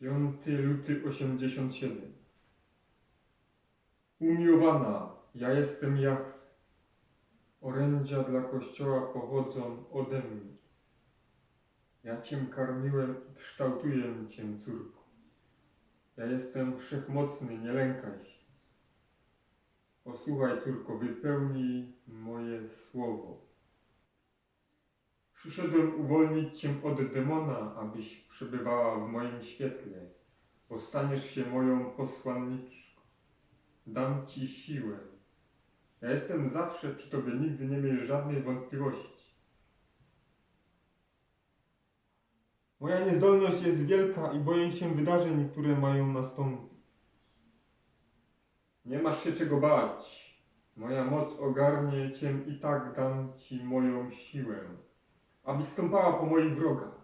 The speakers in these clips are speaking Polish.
5 luty 87 Umiłowana, ja jestem Jachw. Orędzia dla Kościoła pochodzą ode mnie. Ja Cię karmiłem i kształtuję Cię, córko. Ja jestem wszechmocny, nie lękaj się. Posłuchaj, córko, wypełnij moje słowo. Przyszedłem uwolnić Cię od demona, abyś przebywała w moim świetle, bo staniesz się moją posłanniczką. Dam Ci siłę. Ja jestem zawsze przy Tobie, nigdy nie miej żadnej wątpliwości. Moja niezdolność jest wielka i boję się wydarzeń, które mają nastąpić. Nie masz się czego bać. Moja moc ogarnie Cię i tak dam Ci moją siłę, abyś stąpała po moich wrogach.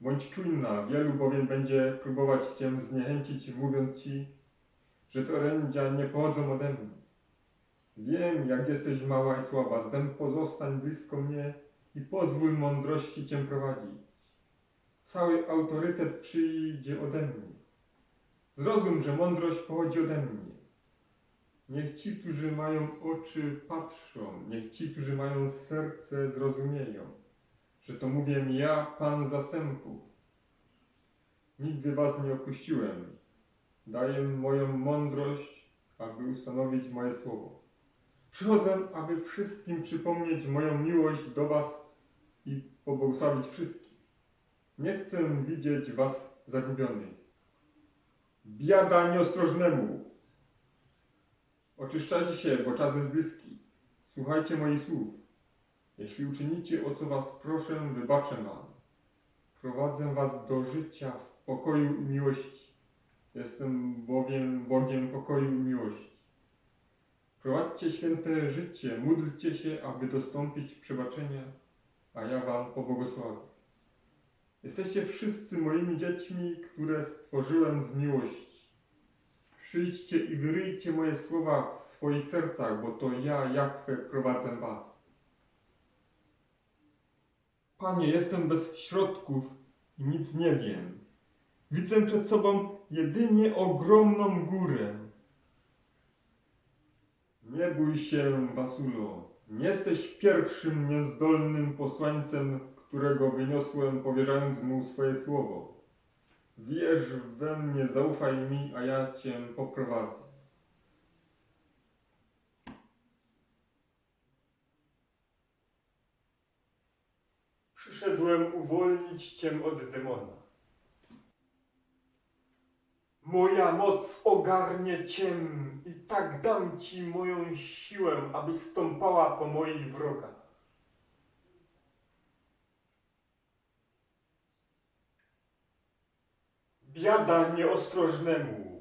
Bądź czujna, wielu bowiem będzie próbować Cię zniechęcić, mówiąc Ci, że te orędzia nie pochodzą ode mnie. Wiem, jak jesteś mała i słaba, zatem pozostań blisko mnie i pozwól mądrości Cię prowadzić. Cały autorytet przyjdzie ode mnie. Zrozum, że mądrość pochodzi ode mnie. Niech ci, którzy mają oczy, patrzą, niech ci, którzy mają serce, zrozumieją, że to mówię ja, Pan zastępów. Nigdy was nie opuściłem. Daję moją mądrość, aby ustanowić moje słowo. Przychodzę, aby wszystkim przypomnieć moją miłość do was i pobłogosławić wszystkich. Nie chcę widzieć was zagubionych. Biada nieostrożnemu, Oczyszczajcie się, bo czas jest bliski. Słuchajcie moich słów. Jeśli uczynicie, o co was proszę, wybaczę wam. Prowadzę was do życia w pokoju i miłości. Jestem bowiem Bogiem pokoju i miłości. Prowadźcie święte życie, módlcie się, aby dostąpić przebaczenia, a ja wam pobłogosławię. Jesteście wszyscy moimi dziećmi, które stworzyłem z miłości. Przyjdźcie i wyryjcie moje słowa w swoich sercach, bo to ja, Jachwę, prowadzę was. Panie, jestem bez środków i nic nie wiem. Widzę przed sobą jedynie ogromną górę. Nie bój się, Wasulo. Nie jesteś pierwszym niezdolnym posłańcem, którego wyniosłem, powierzając mu swoje słowo. Wierz we mnie, zaufaj mi, a ja cię poprowadzę. Przyszedłem uwolnić cię od demona. Moja moc ogarnie cię i tak dam ci moją siłę, abyś stąpała po moich wrogach. Biada nieostrożnemu.